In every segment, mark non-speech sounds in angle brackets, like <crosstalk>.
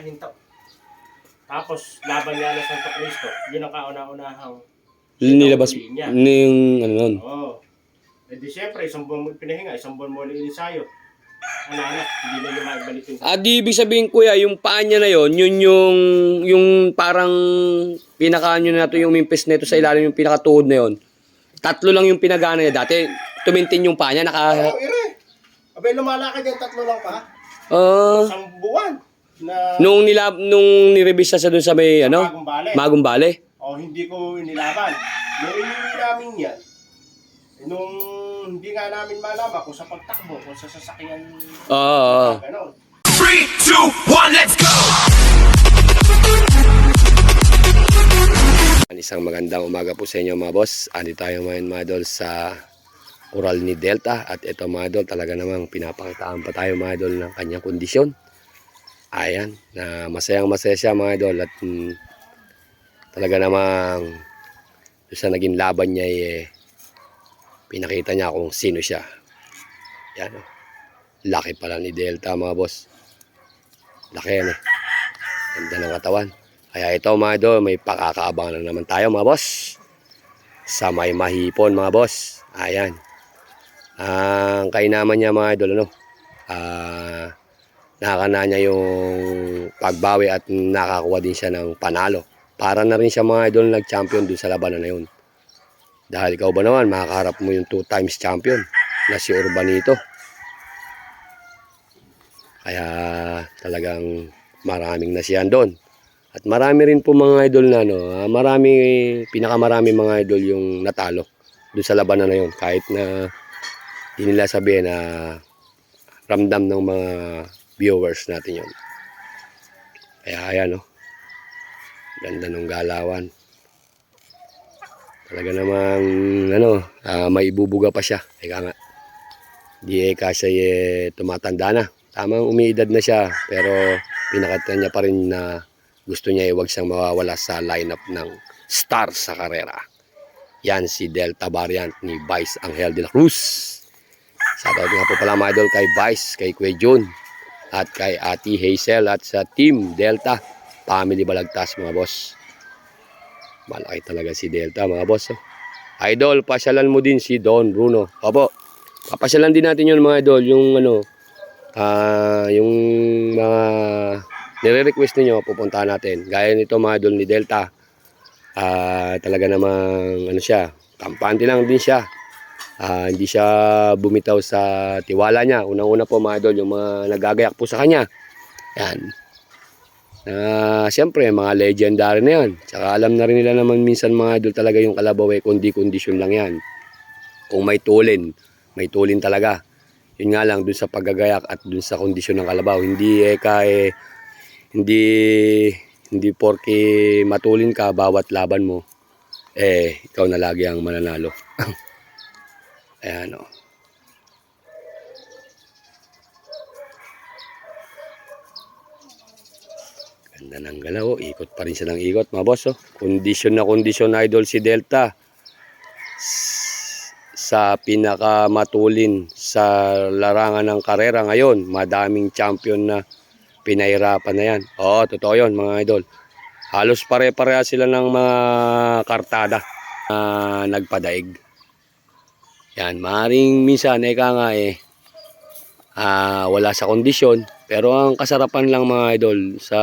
nakahinto. Tapos, laban niya na Santo Cristo. Yun ang kauna-unahang Nilabas niya. yung ano nun. Oo. Eh di syempre, isang buwan mo pinahinga, isang buwan mo ulit insayo. Ano na, hindi na niya maibalik yung... Ah, di ibig sabihin kuya, yung paa niya na yon, yun yung yung parang pinaka nyo na to yung mimpis nito sa ilalim yung pinakatuhod na yon. Tatlo lang yung pinagana niya dati. Tumintin yung paa niya naka Oo, ire. Abay, lumalakad yung tatlo lang pa. Ah, Isang buwan na nung nilab nung nirevisa sa doon sa may ano, bagong bale. Magong Bale. o hindi ko inilaban. Nung namin yan, eh, nung hindi nga namin malaman kung sa pagtakbo, kung sa sasakyan, Oo. oo. gano'n. Three, two, one, let's go! Isang magandang umaga po sa inyo mga boss. Andi tayo ngayon mga idol sa Ural ni Delta at ito mga idol talaga namang pinapakitaan pa tayo mga idol ng kanyang kondisyon. Ayan, na masayang masaya siya mga idol at mm, talaga namang sa naging laban niya eh, pinakita niya kung sino siya. Yan oh. Laki pala ni Delta mga boss. Laki yan eh. Ganda ng katawan. Kaya ito mga idol, may pakakaabangan na naman tayo mga boss. Sa may mahipon mga boss. Ayan. Ang kainaman niya mga idol, ano? Ah, nakakana niya yung pagbawi at nakakuha din siya ng panalo. Para na rin siya mga idol nag-champion dun sa labanan na yun. Dahil ikaw ba naman, makakaharap mo yung two times champion na si Urbanito. Kaya talagang maraming nasiyan doon. At marami rin po mga idol na ano, ah, marami, pinakamarami mga idol yung natalo doon sa labanan na yun. Kahit na hindi nila sabihin na ramdam ng mga viewers natin yun. Kaya ayan oh. Ganda ng galawan. Talaga namang ano, ah, may ibubuga pa siya. Eka nga. Di eh kasi eh, tumatanda na. Tamang umiidad na siya pero pinakita niya pa rin na gusto niya iwag siyang mawawala sa lineup ng star sa karera. Yan si Delta variant ni Vice Angel de la Cruz. Shoutout nga po pala mga idol kay Vice, kay Kuya Jun, at kay Ati Hazel at sa Team Delta. Family Balagtas mga boss. Malaki talaga si Delta mga boss. oh. Idol, pasyalan mo din si Don Bruno. Opo, papasyalan din natin yun mga idol. Yung ano, ah yung mga nire-request ninyo, pupuntahan natin. Gaya nito mga idol ni Delta. Ah, talaga namang ano siya, kampante lang din siya. Ah, hindi siya bumitaw sa tiwala niya. Unang-una po mga idol, yung mga nagagayak po sa kanya. Yan. Ah, siyempre, mga legendary na yan. Tsaka alam na rin nila naman minsan mga idol talaga yung kalabaw eh, kundi kondisyon lang yan. Kung may tulin, may tulin talaga. Yun nga lang, dun sa paggagayak at dun sa kondisyon ng kalabaw. Hindi eh, ka eh, hindi hindi porke matulin ka bawat laban mo eh ikaw na lagi ang mananalo <laughs> ayan o ganda ng galaw oh. ikot pa rin siya ng ikot mga boss oh. kondisyon na kondisyon idol si Delta sa pinakamatulin sa larangan ng karera ngayon madaming champion na pinahirapan na yan. Oo, totoo yun mga idol. Halos pare-pareha sila ng mga kartada na nagpadaig. Yan, maring minsan, eka nga eh, ah, wala sa kondisyon. Pero ang kasarapan lang mga idol sa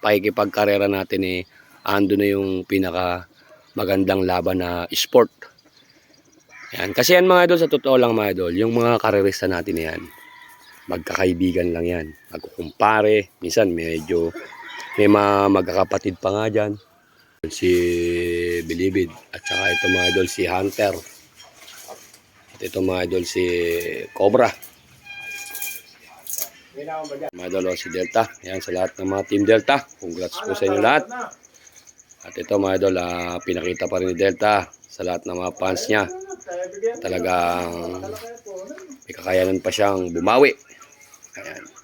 pakikipagkarera natin eh, ando na yung pinaka magandang laban na sport. Yan, kasi yan mga idol, sa totoo lang mga idol, yung mga karerista natin na yan, magkakaibigan lang yan. Magkukumpare. Minsan medyo may mga magkakapatid pa nga dyan. Si Bilibid. At saka ito mga idol si Hunter. At ito mga idol si Cobra. Mga idol o, si Delta. Yan sa lahat ng mga Team Delta. Congrats po sa inyo lahat. At ito mga idol, ah, pinakita pa rin ni Delta sa lahat ng mga fans niya. Talagang may kakayanan pa siyang bumawi. Ayan.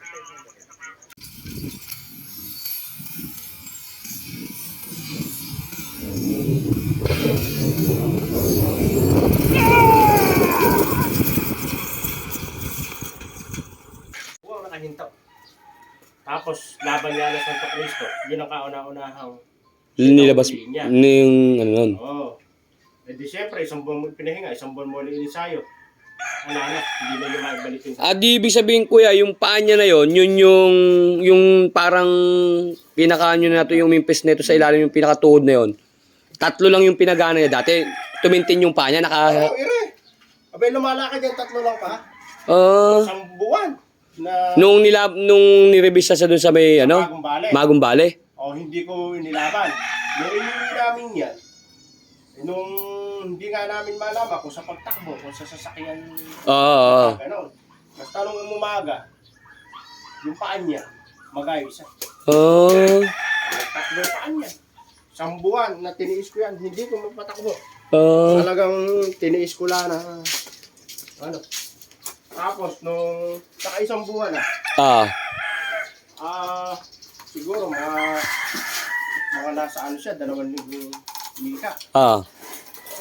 Yun ang kauna-unahang Nilabas niya. yung ano nun. Oo. Eh di syempre, isang buwan mo pinahinga, isang buwan mo ulit insayo. Ano na, hindi na niya maibalik yung Ah, di ibig sabihin kuya, yung paa niya na yon, yun yung yung parang pinaka nyo na to yung mimpis nito sa ilalim yung pinakatuhod na yon. Tatlo lang yung pinagana niya dati. Tumintin yung paa niya, naka Oo, ire. Abay, lumalakad yung tatlo lang pa. Ah, Isang buwan na nung nilab nung nirevisa sa dun sa may ano, bagong bale. Magong Bale. o hindi ko inilaban. Nung inuwi namin yan, nung hindi nga namin malaman kung sa pagtakbo, kung sa sasakyan, Oo. gano'n. Basta nung umaga, yung paan niya, magay isa. Ah. Nagtakbo yung paan niya. Isang buwan na tiniis ko yan, hindi ko mapatakbo. Ah. Talagang tiniis ko lang na, ano. Tapos, nung saka isang buwan na, Ah. ah, siguro mga, mga nasa ano siya, dalawang linggo mika. Ah.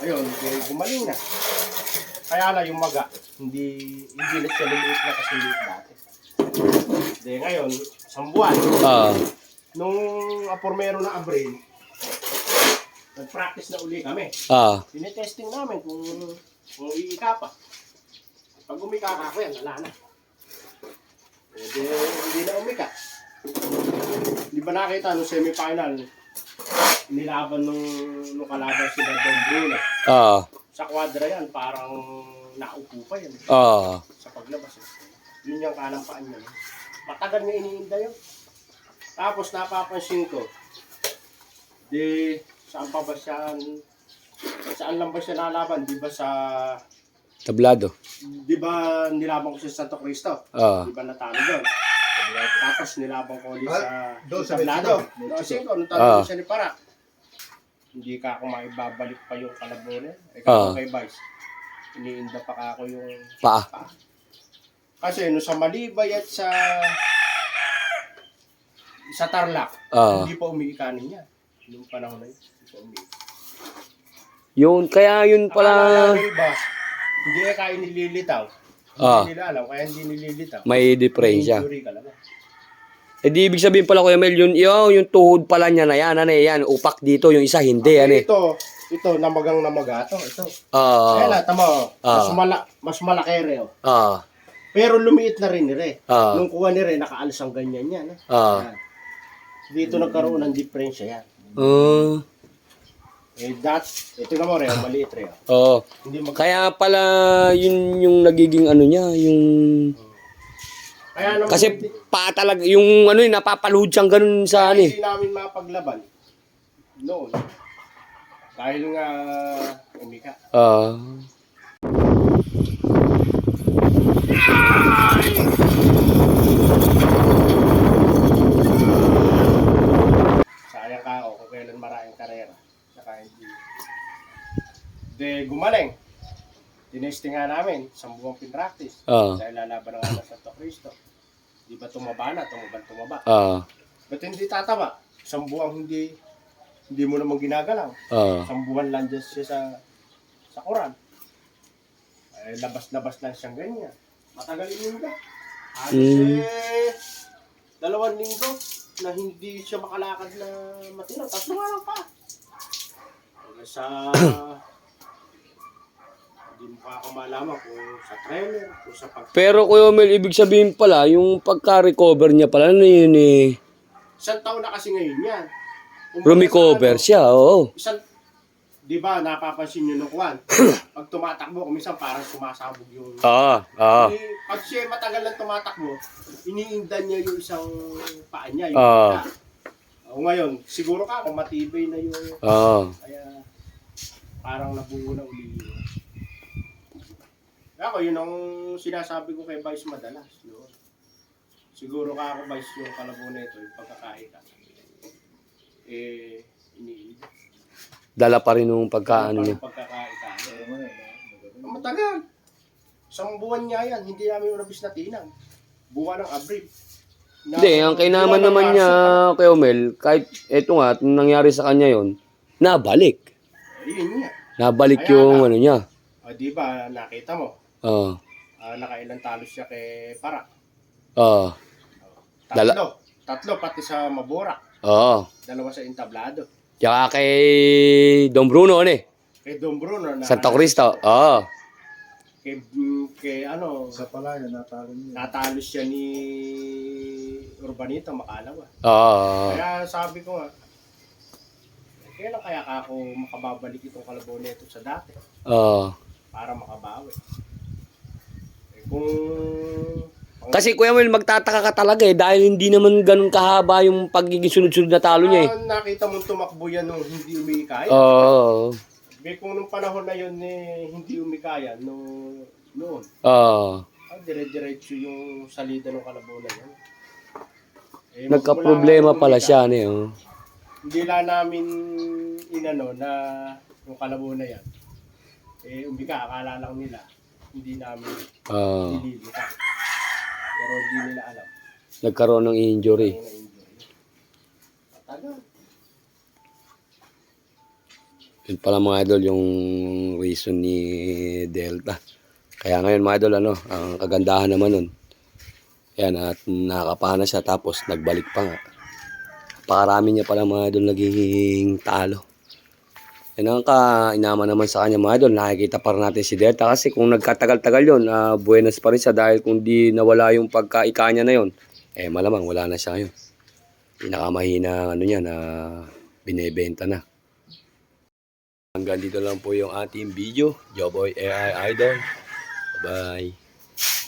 Ayun, gumaling na. Kaya na yung maga, hindi, hindi na siya lumiit na kasi liit dati. De, ngayon, isang buwan, Ah. nung apormero na Abril, nag-practice na uli kami. Ah. Tinetesting namin kung, kung iika pa. Pag umika ka ako yan, wala na. Eh, di, hindi na umika. Di ba nakita nung semifinal, nilaban nung, nung kalaban sila Don Bruno. Ah. Sa kwadra yan, parang naupo pa yan Ah. sa paglabas. Eh. Yun yung kalampaan niya. Matagal niya iniinda yun. Tapos napapansin ko, di saan pa ba siya, saan lang ba siya nalaban? Di ba sa, Tablado. di ba nilaban ko sa Santo Cristo? Ah. Di ba natalo doon? Tapos nilaban ko ulit sa, doon sa Tablado. Mexico. Kasi ko, nung Ah. talo siya ni Para. Hindi ka ako maibabalik pa yung kalabone. Eh, Ah. kay Vice. Iniinda pa ka ako yung Paa. kasi no sa Malibay at sa sa Tarlac, Ah. hindi pa umiikanin niya. Noong panahon na yun, hindi pa umiik. Yun, kaya yun Akala pala ng iba, hindi eh kaya nililitaw. Ah. Hindi nila alam, kaya hindi nililitaw. may diferensya. Injury ka lang. Eh di ibig sabihin pala Kuya Mel, yun, yun, yung tuhod pala niya na yan, ano eh, yan, upak dito, yung isa hindi, ano eh. Ito, ito, namagang namaga to. Ito. Ah, Kaya na, tama, oh. mas, Ah. mala, mas malaki rin. Oh. ah, Pero lumiit na rin ni Re. ah, Nung kuha ni Re, nakaalis ang ganyan yan. Ah. Yan. Dito nagkaroon ng diferensya yan. Ah, Eh, that's, ito na mo Re, maliit oh. oh. Hindi mag Kaya pala yun yung nagiging ano niya, yung Kaya naman, kasi pa talaga yung ano yun napapaluhod siyang ganun sa ano eh. hindi namin mapaglaban noon. Dahil nga umika. Ah. Sayang ka ako kung kailan maraming karera. Saka hindi. De, gumaling. Tinesting nga namin, isang buwang pinractice. Ah. Dahil lalaban ng alas Santo Cristo. Di ba tumaba na, tumaba tumaba. Ah. Ba't hindi tataba? Isang buwang hindi, hindi mo naman ginagalaw. Ah. Isang buwan lang dyan siya sa, sa Quran. Eh, labas-labas lang siyang ganyan. Matagal yun ba? Halos Mm. eh, dalawang linggo na hindi siya makalakad na matino. Tatlo nga lang pa. Sa... hindi mo pa ako malaman kung sa trailer, kung sa pag... Pero Kuya Mel, ibig sabihin pala, yung pagka-recover niya pala, ano yun eh, Isang taon na kasi ngayon yan. Kung rumicover ano, siya, oo. Isang, di ba, napapansin nyo nung kwan, pag tumatakbo, kumisan parang sumasabog yung... Ah, ah. Eh, pag siya matagal lang tumatakbo, iniindan niya yung isang paa niya. Yung Ah. paa. O ngayon, siguro ka kung matibay na yung... Ah. Kaya parang nabuo na uli yun. Ako, yun ang sinasabi ko kay Vice madalas. No? Siguro ka ako, Vice, yung kalabo na ito, yung pagkakain ka. Eh, iniindan. Dala pa rin nung pagkaano niya. Pagkakain ka. Matagal. Isang buwan niya yan, hindi namin unabis na tinang. Buwan ng Abril. Na- Hindi, ang kainaman naman niya, Marso. Kuya Mel, kahit eto nga, nangyari sa kanya yon nabalik. Yun nga. Nabalik Kaya yung nga. ano niya. O, di ba, nakita mo, Ah. ah, nakailang talo siya kay Para. Ah. Tatlo. Dala- Tatlo Tatlo, pati sa Mabora. Oo. Dalawa sa entablado. Tsaka kay Don Bruno, ano eh? Kay Don Bruno na Santo Cristo. Oo. Kay, kay ano, Sa palaya, natalo niya. natalo siya ni Urbanito Makalawa. Oo. Kaya sabi ko nga, kailan kaya ka ako makababalik itong kalabaw nito sa dati Oo. para makabawi. Eh, kung Kasi Kuya Will, magtataka ka talaga eh dahil hindi naman ganun kahaba yung pagiging sunod-sunod na talo niya eh. Ah, nakita mong tumakbo yan nung hindi umikaya. Oo. Eh, kung nung panahon na yun eh, hindi umikaya, no, noon, Oo. ah, dire-diretso yung salida ng kalabaw na yan. Eh, Nagka-problema pala siya, ano oh. Hindi lang namin inano na yung kalabaw na yan. Eh, umika, akala lang nila, hindi namin Oo. nililita. Pero hindi nila alam nagkaroon ng injury. na-injury. Tagal. Yun pala mga idol yung reason ni Delta. Kaya ngayon mga idol, ano, ang kagandahan naman nun. Yan, at nakakapana siya tapos nagbalik pa nga. Pakarami niya pala mga idol naging talo. Yan ang kainama naman sa kanya mga idol. Nakikita pa natin si Delta kasi kung nagkatagal-tagal yun, ah, buenas pa rin siya dahil kung di nawala yung pagkaika niya na yun, eh malamang wala na siya ngayon. Pinakamahina ano niya na binebenta na. Hanggang dito lang po yung ating video. Joboy AI Idol. Bye-bye.